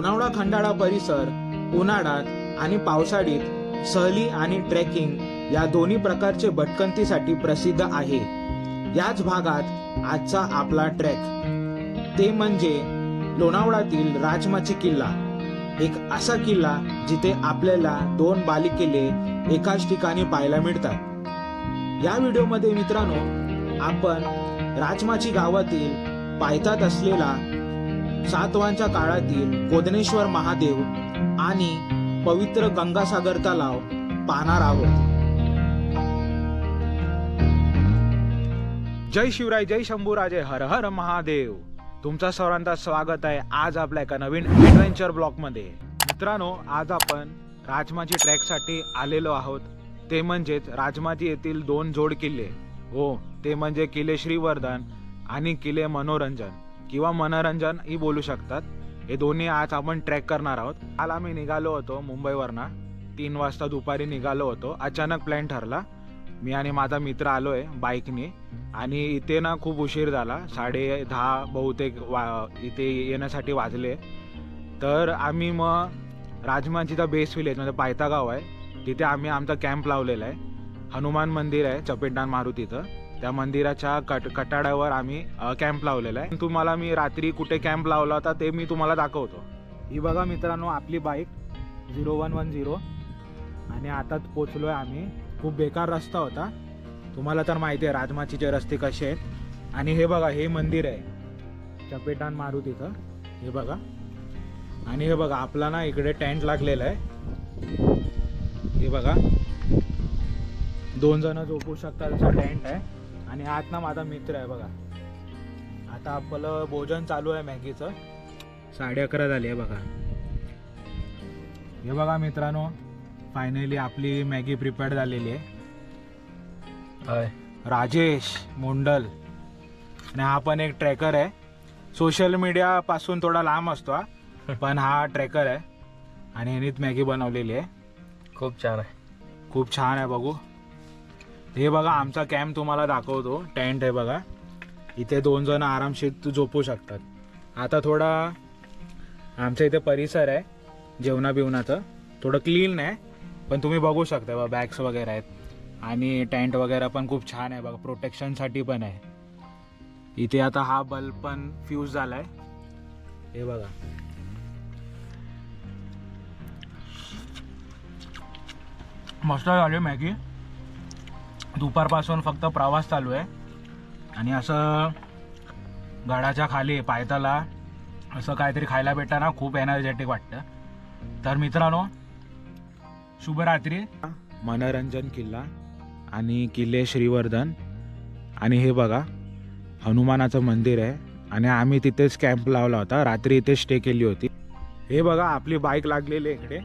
लोणावळा खंडाळा परिसर उन्हाळ्यात आणि पावसाळीत सहली आणि ट्रेकिंग या दोन्ही प्रकारचे भटकंतीसाठी प्रसिद्ध आहे. याच भागात आजचा आपला ट्रेक. ते म्हणजे लोणावळातील राजमाची किल्ला. एक असा किल्ला जिथे आपल्याला दोन बालिकेले एकाच ठिकाणी पाहायला मिळतात. या व्हिडिओमध्ये मित्रांनो आपण राजमाची गावातील पायतात असलेला सातवांच्या काळातील कोदनेश्वर महादेव आणि पवित्र गंगासागर तलाव पाहणार आहोत. जय शिवराय जय शंभूराजे हर हर महादेव. तुमचा सर्वांचा स्वागत आहे आज आपल्या एका नवीन ॲडव्हेंचर ब्लॉकमध्ये मित्रांनो आज आपण राजमाची ट्रॅकसाठी आलेलो आहोत. ते म्हणजेच राजमाची येथील दोन जोड किल्ले. हो ते म्हणजे किल्ले श्रीवर्धन आणि किल्ले मनोरंजन. किंवा मनोरंजन ही बोलू शकतात. हे दोन्ही आज आपण ट्रॅक करणार आहोत. काल आम्ही निघालो होतो मुंबईवरनं. तीन वाजता दुपारी निघालो होतो. अचानक प्लॅन ठरला. मी आणि माझा मित्र आलो आहे बाईकने आणि इथे ना खूप उशीर झाला. साडे दहा बहुतेक वा इथे येण्यासाठी वाजले. तर आम्ही मग राजमानजीचा बेस विलेज म्हणजे पायता गाव आहे. तिथे आम्ही आमचा कॅम्प लावलेला आहे. हनुमान मंदिर आहे चपेटदान मारुतीचं. त्या मंदिराच्या कट कटाड्यावर आम्ही कॅम्प लावलेला आहे. तुम्हाला मी रात्री कुठे कॅम्प लावला होता ते मी तुम्हाला दाखवतो. ही बघा मित्रांनो आपली bike zero one one zero आणि आता पोचलो आहे आम्ही. खूप बेकार रस्ता होता. तुम्हाला तर माहिती आहे राजमाचीचे रस्ते कसे आहेत. आणि हे बघा हे मंदिर आहे. चपेटान मारू तिथं. हे बघा. आणि हे बघा आपला ना इकडे टेंट लागलेला आहे. हे बघा. दोन जण झोपू शकतात असा टेंट आहे. आणि आत ना माझा मित्र आहे बघा. आता आपलं भोजन चालू आहे मॅगीचं. साडे अकरा झाली आहे बघा. हे बघा मित्रांनो फायनली आपली मॅगी प्रिपेअर्ड झालेली आहे. राजेश मोंडल. आणि हा पण एक ट्रॅकर आहे. सोशल मीडिया पासून थोडा लांब असतो हा पण हा ट्रॅकर आहे. आणि ह्यानीच मॅगी बनवलेली आहे. खूप छान आहे. खूप छान आहे बघू. हे बघा आमचा कॅम्प तुम्हाला दाखवतो. टेंट आहे बघा. इथे दोन जण आरामशीर झोपू शकतात. आता थोडा आमच्या इथे परिसर आहे जेवणा बिवणाचं. थोडं क्लीन आहे पण तुम्ही बघू शकता बघा बॅग्स वगैरे आहेत. आणि टेंट वगैरे पण खूप छान आहे बघा प्रोटेक्शनसाठी पण आहे. इथे आता हा बल्ब पण फ्यूज झाला आहे हे बघा. मस्त झाली हो मॅगी. दुपारपासून फक्त प्रवास चालू आहे. आणि असं गडाच्या खाली पायथ्याला असं काहीतरी खायला भेटतं ना खूप एनर्जेटिक वाटतं. तर मित्रांनो शुभरात्री. मनोरंजन किल्ला आणि किल्ले श्रीवर्धन. आणि हे बघा हनुमानाचं मंदिर आहे. आणि आम्ही तिथेच कॅम्प लावला होता. रात्री इथे स्टे केली होती. हे बघा आपली बाईक लागलेली आहे इकडे.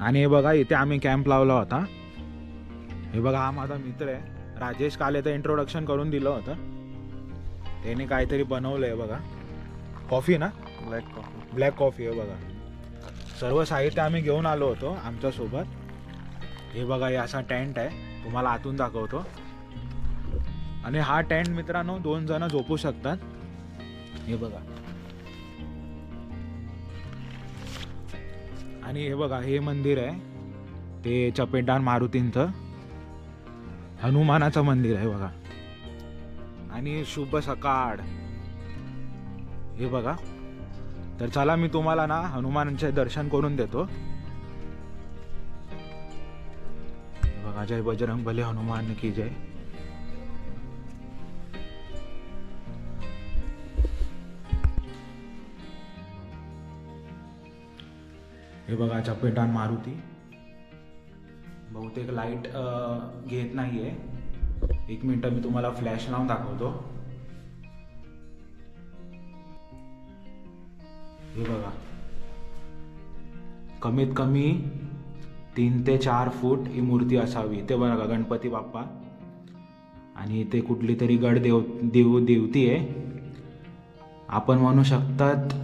आणि हे बघा इथे आम्ही कॅम्प लावला होता. हे बघा हा माझा मित्र आहे. राजेश काले तर इंट्रोडक्शन करून दिलं होतं. त्याने काहीतरी बनवलं आहे बघा. कॉफी ना? ब्लॅक कॉफी ब्लॅक कॉफी आहे बघा. सर्व साहित्य आम्ही घेऊन आलो होतो आमच्यासोबत. हे बघा हे असा टेंट आहे. तुम्हाला आतून दाखवतो. आणि हा टेंट मित्रांनो दोन जण झोपू शकतात. हे बघा. आणि हे बघा हे मंदिर आहे. ते चपेटान मारुतींचं. हनुमानाचं मंदिर आहे बघा. आणि शुभ सकाळ. हे बघा. तर चला मी तुम्हाला ना हनुमानांचे दर्शन करून देतो. बघा जय बजरंग भले हनुमान की जय. हे बघा चपेटान मारुती. बहुतेक लाइट घेत नाही आहे एक मिनटं मी तुम्हाला फ्लॅश लावून दाखवतो. हे बघा. कमीत कमी तीन ते चार फूट ही मूर्ती असावी. ते बघा गणपती बाप्पा. आणि इथे कुठली तरी गड देव देव देवती आहे. आपण म्हणू शकतात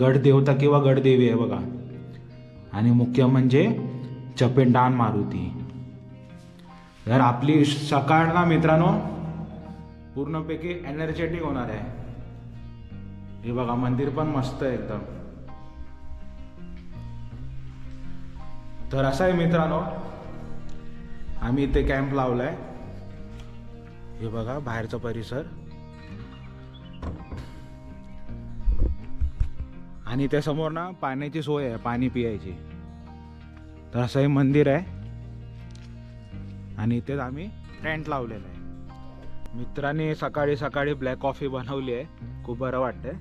गड देवता किंवा गडदेवी आहे बघा. आणि मुख्य म्हणजे चपेटान मारुती तर आपली सकाळ ना मित्रांनो पूर्णपैकी एनर्जेटिक होणार आहे. हे बघा मंदिर पण मस्त आहे एकदम. तर असं आहे मित्रांनो आम्ही इथे कॅम्प लावलाय. हे बघा बाहेरचा परिसर. आणि त्यासमोर ना पाण्याची सोय आहे पाणी पियायची. तर असं हे मंदिर आहे. आणि इथेच आम्ही टेंट लावलेलं आहे. मित्रांनी सकाळी सकाळी ब्लॅक कॉफी बनवली आहे. खूप बरं वाटतंय.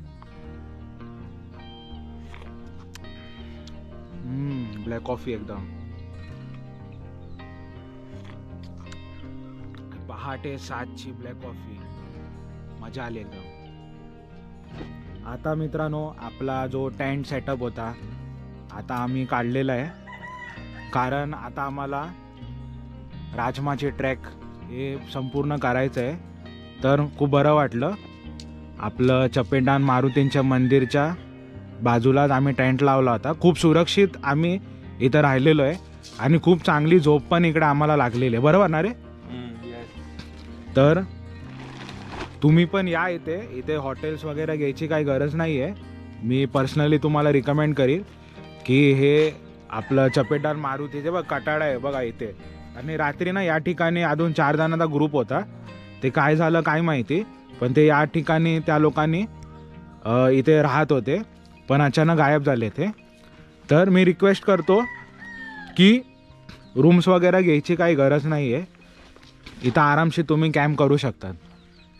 ब्लॅक कॉफी एकदम. पहाटे सातची ब्लॅक कॉफी मजा आली एकदम. आता मित्रांनो आपला जो टेंट सेटअप होता आता आम्ही काढलेला आहे. कारण आता आम्हाला राजमाचे ट्रॅक हे संपूर्ण करायचं आहे. तर खूप बरं वाटलं. आपलं चपेटान मारुतींच्या मंदिरच्या बाजूलाच आम्ही टेंट लावला होता. खूप सुरक्षित आम्ही इथं राहिलेलो आहे आणि खूप चांगली झोप पण इकडे आम्हाला लागलेली आहे. बरोबर ना रे? तर तुम्ही पण या इथे. इथे हॉटेल्स वगैरे घ्यायची काही गरज नाही आहे मी पर्सनली तुम्हाला रिकमेंड करीन की हे आपलं चपेटार मारुतीचे बघ कटाडा आहे बघा इथे. आणि रात्री ना या ठिकाणी अजून चार जणांचा ग्रुप होता. ते काय झालं काय माहिती पण ते या ठिकाणी त्या लोकांनी इथे राहत होते. पण अचानक गायब झाले ते. तर मी रिक्वेस्ट करतो की रूम्स वगैरे घ्यायची काही गरज नाही आहे इथं आरामशीर तुम्ही कॅम्प करू शकतात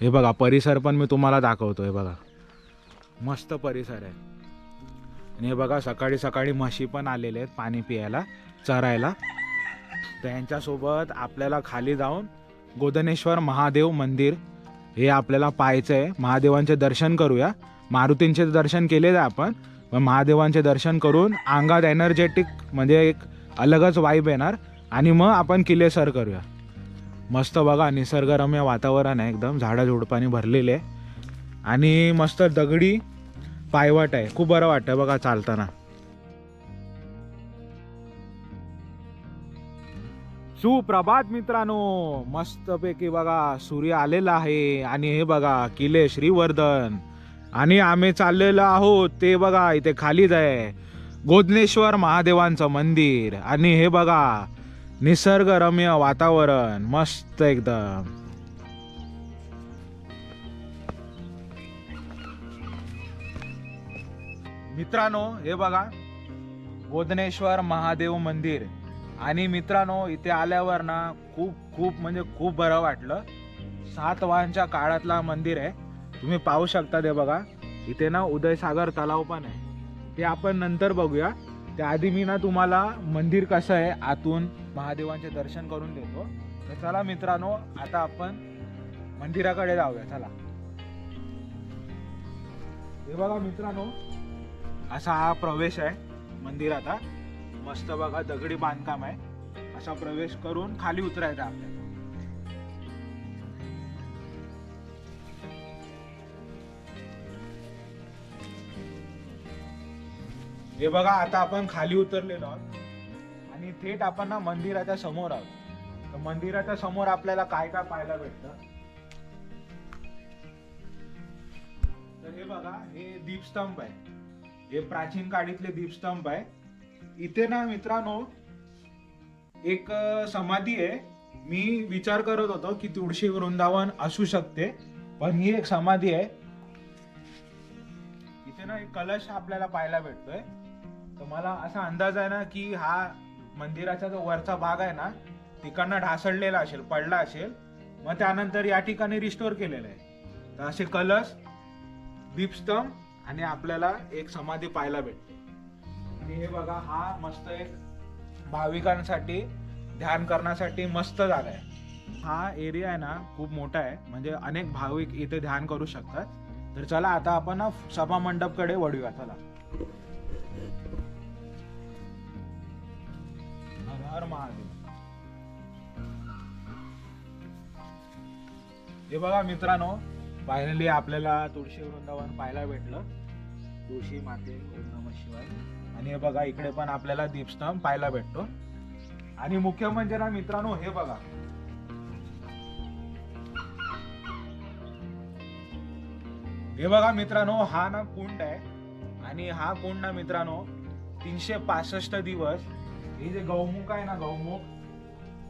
हे बघा परिसर पण मी तुम्हाला दाखवतो हे बघा. मस्त परिसर आहे. आणि हे बघा सकाळी सकाळी म्हशी पण आलेले आहेत पाणी पियायला चरायला. तर यांच्यासोबत आपल्याला खाली जाऊन गोदनेश्वर महादेव मंदिर हे आपल्याला पाहायचं आहे महादेवांचे दर्शन करूया. मारुतींचे दर्शन केलेलं आहे आपण. पण महादेवांचे दर्शन करून अंगात एनर्जेटिक म्हणजे एक अलगच वाईब येणार. आणि मग आपण किल्ले सर करूया. मस्त बघा निसर्गरम्य वातावरण आहे एकदम. झाडं झुडपाने भरलेले आहे. आणि मस्त दगडी पायवाट आहे. खूप बरं वाटतं बघा चालताना. सुप्रभात मित्रांनो. मस्तपैकी बघा सूर्य आलेला आहे. आणि हे बघा किल्ले श्रीवर्धन. आणि आम्ही चाललेलो आहोत. ते बघा इथे खालीच आहे. गोदनेश्वर महादेवांचं मंदिर. आणि हे बघा निसर्गरम्य वातावरण. मस्त एकदम. मित्रांनो हे बघा. गोदनेश्वर महादेव मंदिर. आणि मित्रांनो इथे आल्यावर ना खूप खूप म्हणजे खूप बरं वाटलं. सातवाहनच्या काळातला मंदिर आहे. तुम्ही पाहू शकता ते बघा. इथे ना उदयसागर तलाव पण आहे. ते आपण नंतर बघूया. त्याआधी मी ना तुम्हाला मंदिर कसं आहे आतून महादेवांचे दर्शन करून देतो. तर चला मित्रांनो आता आपण मंदिराकडे जाऊया. चला. हे बघा मित्रांनो असा हा प्रवेश आहे मंदिराचा. मस्त बघा दगडी बांधकाम आहे. असा प्रवेश करून खाली उतरायचा आपल्याला. हे बघा आता आपण खाली उतरलेलो आहोत. आणि थेट आपण ना मंदिराच्या समोर आहोत. तर मंदिराच्या समोर आपल्याला काय काय पाहायला भेटतं? तर हे बघा हे दीपस्तंभ आहे. हे प्राचीन काळीतले दीपस्तंभ आहे. इथे ना मित्रांनो एक समाधी आहे. मी विचार करत होतो की तुळशी वृंदावन असू शकते पण ही एक समाधी आहे. इथे ना एक कलश आपल्याला पाहायला भेटतोय. तर मला असा अंदाज आहे ना की हा मंदिराचा जो वरचा भाग आहे ना तिकडनं ढासळलेला असेल पडला असेल. मग त्यानंतर या ठिकाणी रिस्टोर केलेलं आहे. तर असे कलश दीपस्तंभ आणि आपल्याला एक समाधी पाहायला भेटते. आणि हे बघा हा मस्त एक भाविकांसाठी ध्यान करण्यासाठी मस्त जागा आहे. हा एरिया आहे ना खूप मोठा आहे. म्हणजे अनेक भाविक इथे ध्यान करू शकतात. तर चला आता आपण ना सभा मंडपकडे वळूया. चला. हर महादेव. हे बघा मित्रांनो फायनली आपल्याला तुळशी वृंदावन पाहायला भेटलं. तुळशी माते नम शिवाय. आणि हे बघा इकडे पण आपल्याला दीपस्तंभ पाहायला भेटतो. आणि मुख्य म्हणजे ना मित्रांनो हे बघा. हे बघा मित्रांनो हा ना कुंड आहे. आणि हा कुंड ना मित्रांनो तीनशे पासष्ट दिवस. हे जे गौमुख आहे ना गौमुख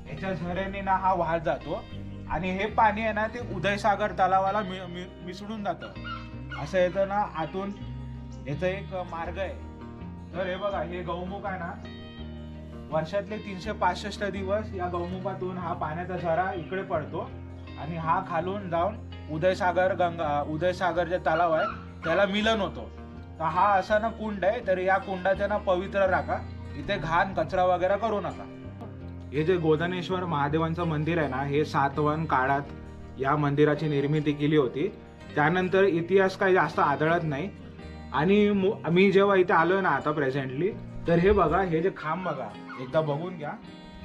याच्या झऱ्याने ना हा वाहत जातो. आणि हे पाणी आहे ना ते उदयसागर तलावाला मि- मि- मिसळून जातं. असं येतं ना आतून याचा एक मार्ग आहे. तर हे बघा हे गौमुख आहे ना वर्षातले तीनशे पासष्ट दिवस या गौमुखातून हा पाण्याचा झरा इकडे पडतो आणि हा खालून जाऊन उदयसागर गंगा उदयसागर जे तलाव आहे त्याला मिलन होतो. तर हा असा ना कुंड आहे तर या कुंडाचे ना पवित्र राखा. इथे घाण कचरा वगैरे करू नका. हे जे गोदनेश्वर महादेवांचं मंदिर आहे ना हे सातवन काळात या मंदिराची निर्मिती केली होती. त्यानंतर इतिहास काही जास्त आदळत नाही. आणि मु- मी जेव्हा इथे आलो ना आता प्रेझेंटली तर हे बघा हे जे खांब बघा एकदा बघून घ्या.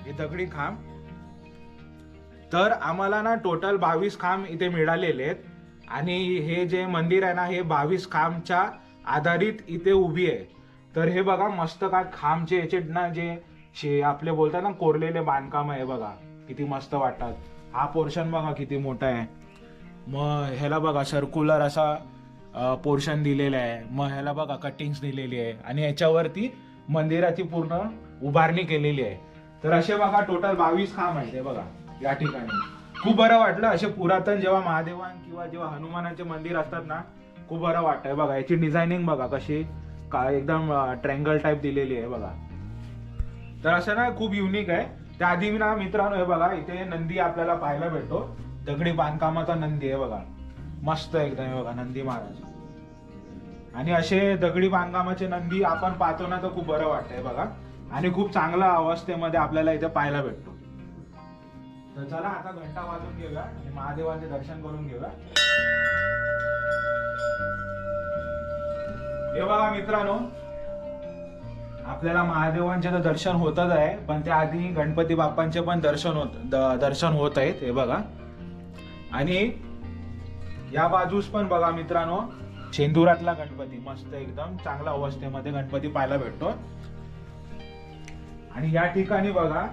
हे दगडी खांब. तर आम्हाला ना टोटल बावीस खांब इथे मिळालेले आहेत. आणि हे जे मंदिर आहे ना हे बावीस खांबच्या आधारित इथे उभी आहे. तर हे बघा मस्त काय खांबचे याचे ना जे शे आपले बोलतात ना कोरलेले बांधकाम आहे बघा किती मस्त वाटतात. हा पोर्शन बघा किती मोठा आहे. मग ह्याला बघा सर्क्युलर असा पोर्शन दिलेला आहे. मग ह्याला बघा कटिंग्स दिलेली आहे. आणि ह्याच्यावरती मंदिराची पूर्ण उभारणी केलेली आहे. तर असे बघा टोटल बावीस खांब आहेत हे बघा या ठिकाणी. खूप बरं वाटलं असे पुरातन जेव्हा महादेवान किंवा जेव्हा हनुमानाचे मंदिर असतात ना खूप बरं वाटतंय बघा. याची डिझायनिंग बघा कशी का एकदम ट्रँगल टाईप दिलेली आहे बघा. तर असं ना खूप युनिक आहे. त्याआधी ना मित्रांनो हे बघा इथे नंदी आपल्याला पाहायला भेटतो. दगडी बांधकामाचा नंदी आहे बघा. मस्त एकदम हे बघा नंदी महाराज. आणि असे दगडी बांधकामाचे नंदी आपण पाहतो ना तर खूप बरं वाटतंय बघा. आणि खूप चांगल्या अवस्थेमध्ये आपल्याला इथे पाहायला भेटतो. तर चला आता घंटा वाजून घेऊया आणि महादेवाचे दर्शन करून घेऊया. हे बघा मित्रांनो आपल्याला महादेवांचे तर दर्शन होतच आहे पण त्या आधी गणपती बाप्पांचे पण दर्शन होत दर्शन होत आहेत हे बघा. आणि या बाजूस पण बघा मित्रांनो शेंदुरातला गणपती मस्त एकदम चांगल्या अवस्थेमध्ये गणपती पाहायला भेटतो. आणि या ठिकाणी बघा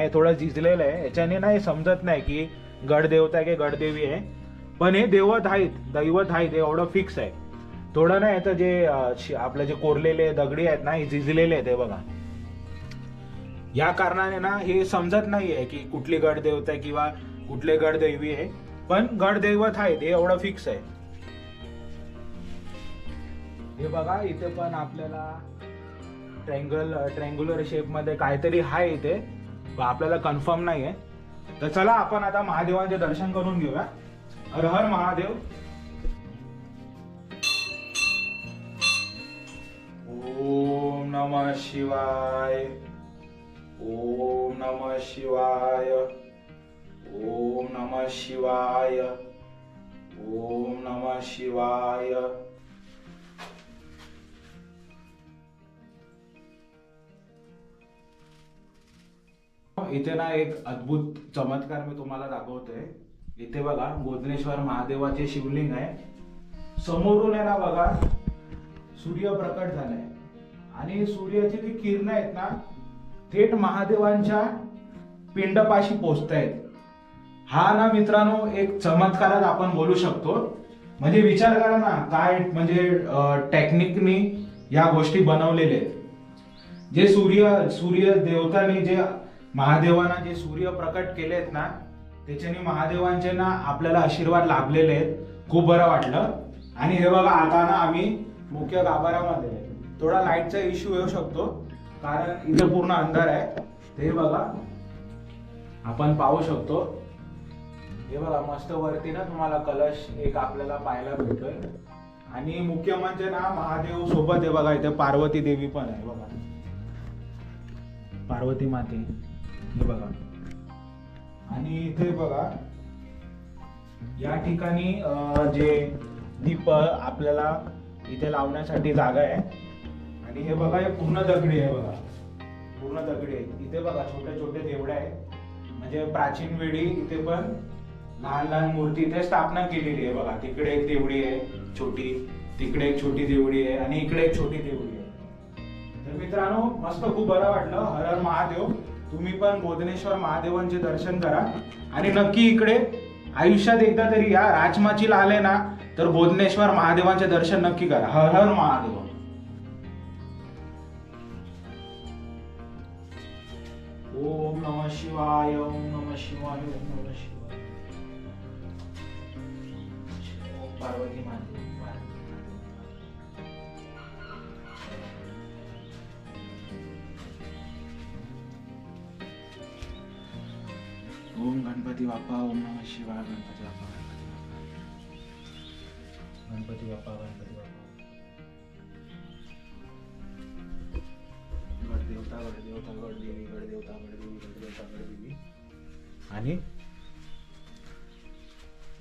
हे थोडं झिजलेलं आहे याच्याने नाही समजत नाही की गडदेवता आहे की गडदेवी आहे पण हे देवत आहेत दैवत आहेत हे एवढं फिक्स आहे. थोडं ना याचं जे आपले आपलं जे कोरलेले दगडी आहेत ना हे झिजलेले आहेत हे बघा. या कारणाने ना हे समजत नाहीये की कुठली गडदेवता आहे किंवा कुठले गडदैवी आहे पण गडदैवत आहे ते एवढं फिक्स आहे. हे बघा इथे पण आपल्याला ट्रँगल ट्रँग्युलर शेपमध्ये काहीतरी आहे इथे आपल्याला कन्फर्म नाही आहे तर चला आपण आता महादेवांचे दर्शन करून घेऊया. हर हर महादेव. शिवाय। ओम नमः शिवाय। ओम नमः शिवाय। ओम नमः शिवाय। इथे ना एक अद्भुत चमत्कार मी तुम्हाला दाखवतोय. इथे बघा गोदनेश्वर महादेवाचे शिवलिंग आहे. समोरून आहे ना बघा सूर्य प्रकट झालाय. आणि सूर्याची जी किरण आहेत ना थेट महादेवांच्या पिंडपाशी पोचतायत. हा ना मित्रांनो एक चमत्कारच आपण बोलू शकतो. म्हणजे विचार करा ना काय म्हणजे टेक्निकनी या गोष्टी बनवलेल्या आहेत. जे सूर्य सूर्य देवतांनी जे महादेवांना जे सूर्य प्रकट केले आहेत ना त्याच्याने महादेवांचे ना आपल्याला आशीर्वाद लाभलेले आहेत. खूप बरं वाटलं. आणि हे बघा आता ना आम्ही मुख्य गाभाऱ्यामध्ये आहे. थोडा लाईटचा इश्यू येऊ शकतो कारण इथे पूर्ण अंधार आहे. ते बघा आपण पाहू शकतो. हे बघा मस्त वरती ना तुम्हाला कलश एक आपल्याला पाहायला भेटतोय. आणि मुख्य म्हणजे ना महादेव सोबत आहे बघा इथे पार्वती देवी पण आहे बघा. पार्वती माते हे बघा. आणि इथे बघा या ठिकाणी जे दीप आपल्याला इथे लावण्यासाठी जागा आहे. आणि हे बघा हे पूर्ण दगडी आहे बघा. पूर्ण दगडी आहे. इथे बघा छोटे छोटे देवडे आहे म्हणजे प्राचीन वेळी इथे पण लहान लहान मूर्ती इथे स्थापना केलेली आहे बघा. तिकडे एक देवडी आहे छोटी. तिकडे एक छोटी देवडी आहे आणि इकडे एक छोटी देवडी आहे. तर मित्रांनो मस्त खूप बरं वाटलं. हर हर महादेव. तुम्ही पण बोधनेश्वर महादेवांचे दर्शन करा. आणि नक्की इकडे आयुष्यात एकदा तरी या राजमाचीला आले ना तर बोधनेश्वर महादेवांचे दर्शन नक्की करा. हर हर महादेव. शिवाय ओम नम शिवाय ओम नम शिवाय। ओम पार्वती माते ओम गणपती बाप्पा ओम नम शिवाय गणपती बाप्पा गणपती बाप्पा। गणपती बाप्पा गणदेवता आणि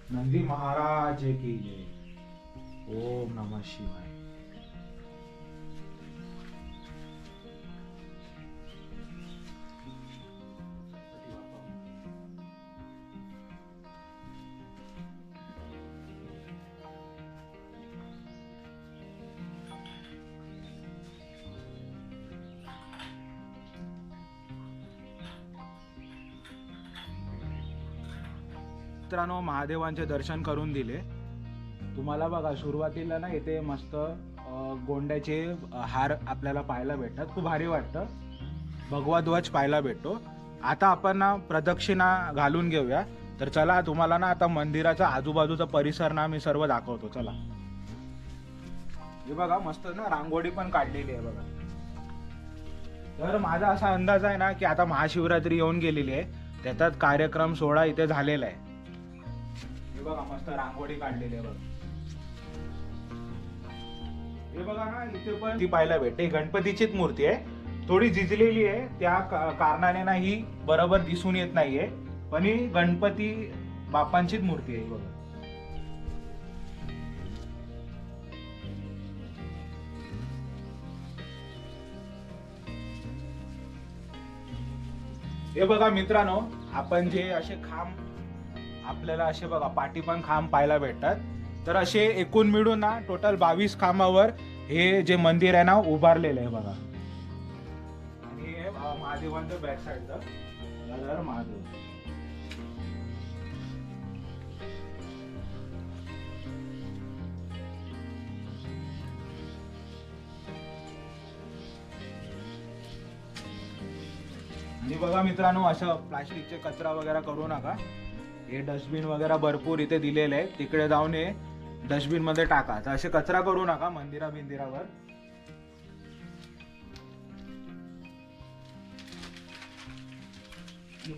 नंदी महाराज की जय. ओम नमः शिवाय. मित्रांनो महादेवांचे दर्शन करून दिले. तुम्हाला बघा सुरुवातीला ना इथे मस्त गोंड्याचे हार आपल्याला पाहायला भेटतात. खूप भारी वाटतं. भगवा ध्वज पाहायला भेटतो. आता आपण ना प्रदक्षिणा घालून घेऊया. तर चला तुम्हाला ना आता मंदिराचा आजूबाजूचा परिसर ना मी सर्व दाखवतो. चला. हे बघा मस्त ना रांगोळी पण काढलेली आहे बघा. तर माझा असा अंदाज आहे ना की आता महाशिवरात्री येऊन गेलेली आहे. त्याच्यात कार्यक्रम सोहळा इथे झालेला आहे. हे बघा मस्त रांगोळी काढलेली आहे बघा. हे बघा ना इथे पण ती पाहायला भेटते. गणपतीचीच मूर्ती आहे. थोडी झिजलेली आहे. त्या कारणाने ना ही बरोबर दिसून येत नाहीये. पण ही गणपती बाप्पांचीच मूर्ती आहे बघा. हे बघा मित्रांनो आपण जे असे खांब आपल्याला असे बघा पाठी पण खांब पाहायला भेटतात. तर असे एकूण मिळून ना टोटल बावीस खांबावर हे जे मंदिर आहे ना उभारलेलं आहे बघा. आणि हे महादेवांचं बॅक साईडचं महादेव. आणि बघा मित्रांनो असं प्लास्टिकचे कचरा वगैरे करू नका. हे डस्टबिन वगैरे भरपूर इथे दिलेले आहे तिकडे जाऊन हे डस्टबिनमध्ये टाका. तर असे कचरा करू नका मंदिरा बिंदिरावर.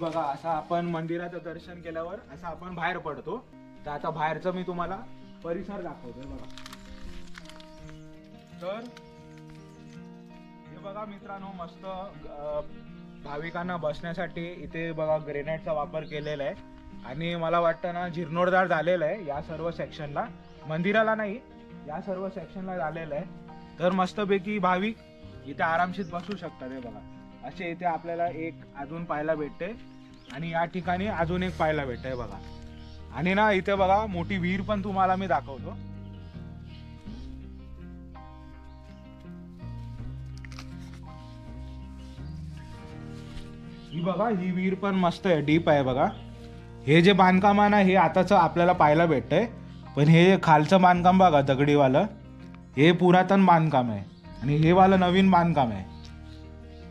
बघा असं आपण मंदिराचं दर्शन केल्यावर असं आपण बाहेर पडतो. तर आता बाहेरचं मी तुम्हाला परिसर दाखवतोय बघा. तर हे बघा मित्रांनो मस्त भाविकांना बसण्यासाठी इथे बघा ग्रेनाईटचा वापर केलेला आहे. आणि मला वाटतं ना जीर्णोद्धार झालेला आहे या सर्व सेक्शनला मंदिराला नाही या सर्व सेक्शनला झालेलं आहे. तर मस्तपैकी भाविक इथे आरामशीर बसू शकतात हे बघा. असे इथे आपल्याला एक अजून पाहायला भेटते. आणि या ठिकाणी अजून एक पाहायला भेटते बघा. आणि ना इथे बघा मोठी विहीर पण तुम्हाला मी दाखवतो. ही बघा ही विहीर पण मस्त आहे डीप आहे बघा. हे जे बांधकाम आहे ना हे आताच आपल्याला पाहायला भेटतं आहे पण हे खालचं बांधकाम बघा दगडीवालं हे पुरातन बांधकाम आहे. आणि हे वालं नवीन बांधकाम आहे.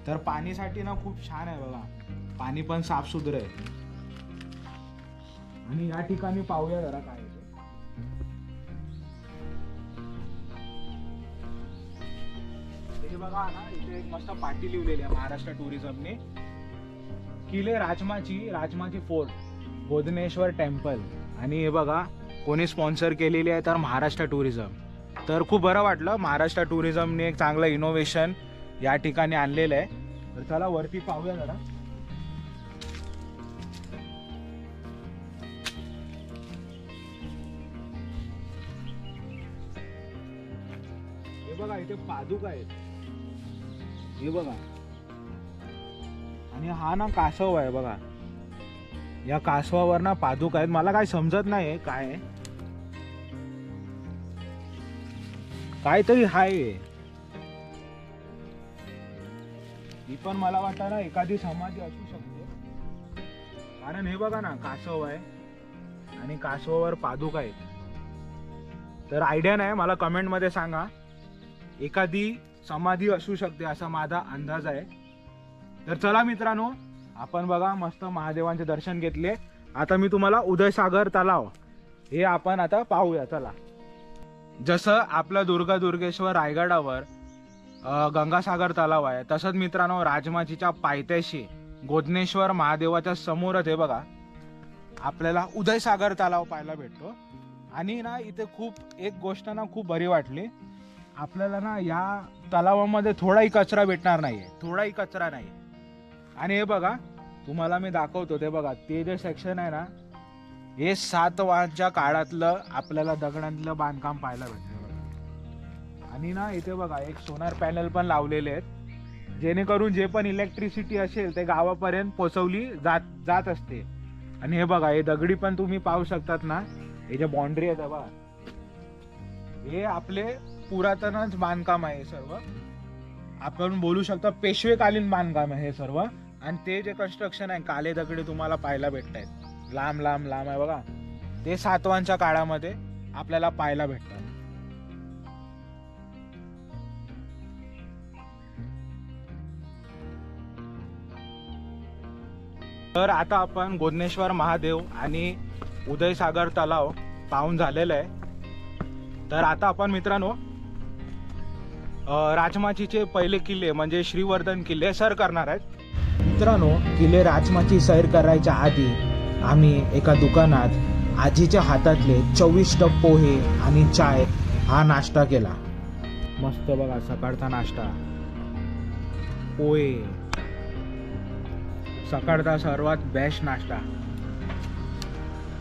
तर पाणीसाठी ना खूप छान आहे बघा. पाणी पण साफसुथरं आहे. आणि या ठिकाणी पाहूया जरा काय ते. हे बघा ना इथे एक मस्त पाटी लिहिलेली आहे महाराष्ट्र टुरिझमने. किले राजमाची राजमाची फोर्ट. बोधनेश्वर टेम्पल. आणि हे बघा कोणी स्पॉन्सर केलेली आहे तर महाराष्ट्र टुरिझम. तर खूप बरं वाटलं महाराष्ट्र टुरिझमने एक चांगलं इनोव्हेशन या ठिकाणी आणलेलं आहे. तर चला वरती पाहूया जरा. हे बघा इथे पादुका आहेत. हे बघा. आणि हा ना कासव आहे बघा. या कासवावर ना पादुका आहेत. मला काय समजत नाही काय आहे. काहीतरी हाय ही. पण मला वाटतं ना एखादी समाधी असू शकते. कारण हे बघा ना कासव आहे आणि कासवावर पादुका आहेत. तर आयडिया नाही मला कमेंटमध्ये सांगा. एखादी समाधी असू शकते असा माझा अंदाज आहे. तर चला मित्रांनो आपण बघा मस्त महादेवांचे दर्शन घेतले. आता मी तुम्हाला उदयसागर तलाव हे आपण आता पाहूया चला. जसं आपलं दुर्गा दुर्गेश्वर रायगडावर गंगासागर तलाव आहे तसंच मित्रांनो राजमाचीच्या पायथ्याशी गोदनेश्वर महादेवाच्या समोरच हे बघा आपल्याला उदयसागर तलाव पाहायला भेटतो. आणि ना इथे खूप एक गोष्ट ना खूप बरी वाटली. आपल्याला ना या तलावामध्ये थोडाही कचरा भेटणार नाहीये थोडाही कचरा नाही आणि हे बघा तुम्हाला मी दाखवतो ते बघा ते जे सेक्शन आहे ना हे सातवांच्या काळातलं आपल्याला दगडांतलं बांधकाम पाहायला भेटतं. बघा आणि ना इथे बघा एक सोनार पॅनल पण लावलेले आहेत जेणेकरून जे पण इलेक्ट्रिसिटी असेल ते गावापर्यंत पोचवली जात जात असते. आणि हे बघा हे दगडी पण तुम्ही पाहू शकतात ना हे जे बाउंड्री आहे बघा. हे आपले पुरातनच बांधकाम आहे हे सर्व. आपण बोलू शकतो पेशवेकालीन बांधकाम आहे हे सर्व. आणि ते जे कन्स्ट्रक्शन आहे काले दगडे तुम्हाला पाहायला भेटत आहेत लांब लांब लांब आहे बघा. ते सातवांच्या काळामध्ये आपल्याला पाहायला भेटतात. तर आता आपण गोदनेश्वर महादेव आणि उदयसागर तलाव पाहून झालेलं आहे. तर आता आपण मित्रांनो राजमाचीचे पहिले किल्ले म्हणजे श्रीवर्धन किल्ले सर करणार आहेत. मित्रांनो किल्ले राजमाची सैर करायच्या आधी आम्ही एका दुकानात आजीच्या हातातले चविष्ट पोहे आणि चाय हा नाश्ता केला. मस्त बघा सकाळचा नाश्ता. पोहे. सकाळचा सर्वात बेस्ट नाश्ता.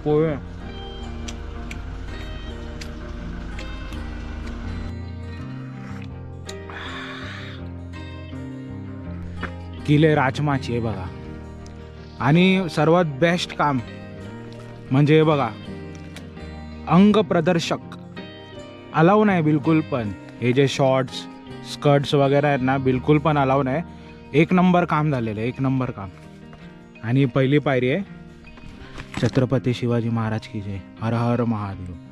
पोहे. किल्ले राजमाची आहे बघा. आणि सर्वात बेस्ट काम म्हणजे बघा अंग प्रदर्शक. अलाव नाही बिलकुल पण. हे जे शॉर्ट्स स्कर्ट्स वगैरे आहेत ना बिलकुल पण अलाव नाही. एक नंबर काम झालेलं आहे एक नंबर काम. आणि पहिली पायरी आहे छत्रपती शिवाजी महाराज की जय. हर हर महादेव.